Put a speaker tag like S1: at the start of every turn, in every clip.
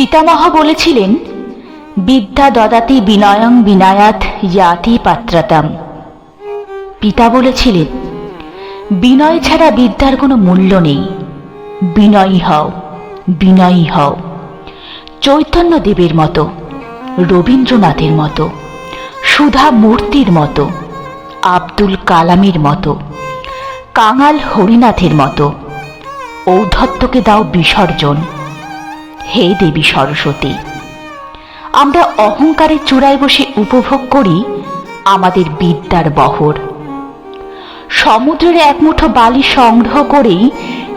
S1: পিতামহ বলেছিলেন, বিদ্যা দদাতি বিনয়ং বিনায়াত ইয়াতি পাত্রাতাম। পিতা বলেছিলেন, বিনয় ছাড়া বিদ্যার কোনো মূল্য নেই। বিনয়ী হও বিনয়ী হও। চৈতন্য দেবের মতো, রবীন্দ্রনাথের মতো, সুধা মূর্তির মতো, আব্দুল কালামের মতো, কাঙাল হরিনাথের মতো। ঔদ্ধত্যকে দাও বিসর্জন। হে দেবী সরস্বতী, আমরা অহংকারের চূড়ায় বসে উপভোগ করি আমাদের বিদ্যার বহর। সমুদ্রের এক মুঠো বালি সংগ্রহ করেই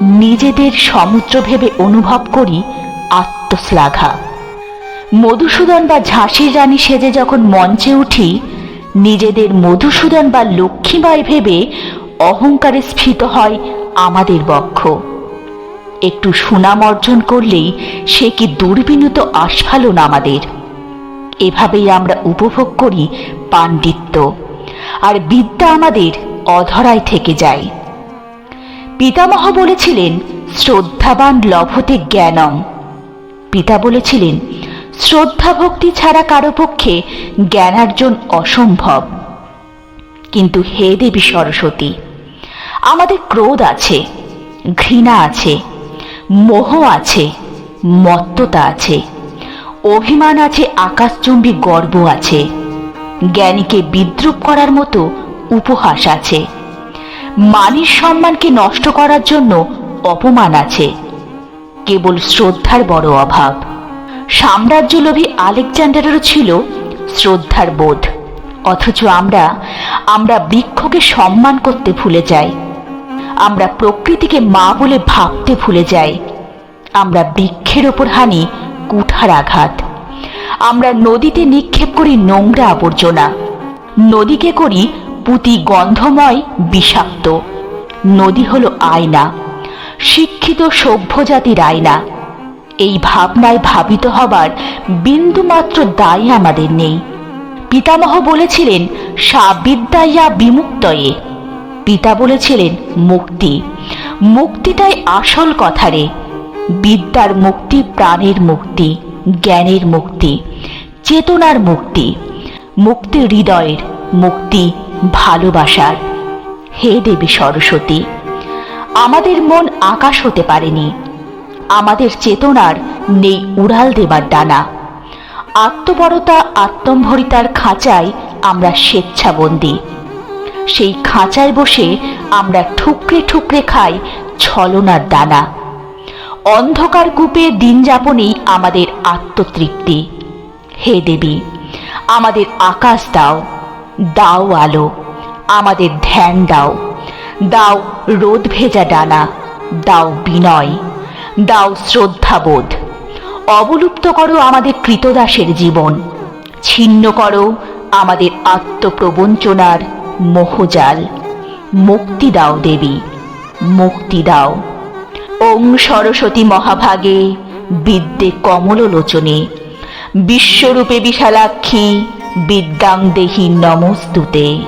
S1: নিজেদের সমুদ্র ভেবে অনুভব করি আত্মশ্লাঘা। মধুসূদন বা ঝাঁসির রানী সেজে যখন মঞ্চে উঠি, নিজেদের মধুসূদন বা লক্ষ্মীবাই ভেবে অহংকারে স্ফীত হয় আমাদের বক্ষ। একটু সুনাম অর্জন করলেই সে কি দুর্বিনীত আস্ফালন আমাদের। এভাবেই আমরা উপভোগ করি পাণ্ডিত্য, আর বিদ্যা আমাদের অধরায় থেকে যায়। পিতামহ বলেছিলেন, শ্রদ্ধাবান লভতে জ্ঞানম পিতা বলেছিলেন শ্রদ্ধা ভক্তি ছাড়া কারও পক্ষে জ্ঞানার্জন অসম্ভব। কিন্তু হে দেবী সরস্বতী, আমাদের ক্রোধ আছে, ঘৃণা আছে মোহ আছে, মত্ততা আছে, অভিমান আছে, আকাশচুম্বী গর্ব আছে, জ্ঞানীকে বিদ্রুপ করার মতো উপহাস আছে, মানির সম্মানকে নষ্ট করার জন্য অপমান আছে, কেবল শ্রদ্ধার বড় অভাব। সাম্রাজ্যলোভী আলেকজান্ডারেরও ছিল শ্রদ্ধার বোধ, অথচ আমরা আমরা বৃক্ষকে সম্মান করতে ভুলে যাই। আমরা প্রকৃতিকে মা বলে ভাবতে ভুলে যাই। আমরা বৃক্ষের ওপর হানি কুঠার আঘাত। আমরা নদীতে নিক্ষেপ করি নোংরা আবর্জনা। নদীকে করি পুঁতি গন্ধময় বিষাক্ত। নদী হলো আয়না, শিক্ষিত সভ্য জাতির আয়না। এই ভাবনায় ভাবিত হবার বিন্দুমাত্র দায় আমাদের নেই। পিতামহ বলেছিলেন সাবিদ্যাইয়া বিমুক্তয়ে। পিতা বলেছিলেন, মুক্তি। মুক্তিটাই আসল কথা রে। বিদ্যার মুক্তি প্রাণের মুক্তি, জ্ঞানের মুক্তি, চেতনার মুক্তি। মুক্তি হৃদয়ের, মুক্তি ভালোবাসার। হে দেবী সরস্বতী, আমাদের মন আকাশ হতে পারেনি। আমাদের চেতনার নেই উড়াল দেবার ডানা। আত্মবরতা আত্মম্ভরিতার খাঁচায় আমরা স্বেচ্ছাবন্দী। সেই খাঁচায় বসে আমরা ঠুকরে ঠুকরে খাই ছলনার দানা। অন্ধকার কূপে দিন যাপনেই আমাদের আত্মতৃপ্তি। হে দেবী, আমাদের আকাশ দাও দাও আলো, আমাদের ধ্যান দাও দাও রোদ ভেজা ডানা, দাও বিনয়, দাও শ্রদ্ধাবোধ। অবলুপ্ত করো আমাদের কৃতদাসের জীবন, ছিন্ন করো আমাদের আত্মপ্রবঞ্চনার মোহজাল। মুক্তি দাও দেবী, মুক্তি দাও। ওং সরস্বতী মহাভাগে বিদ্যে কমললোচনে বিশ্বরূপে বিশালাক্ষী বিদ্যাং দেহি নমস্তুতে।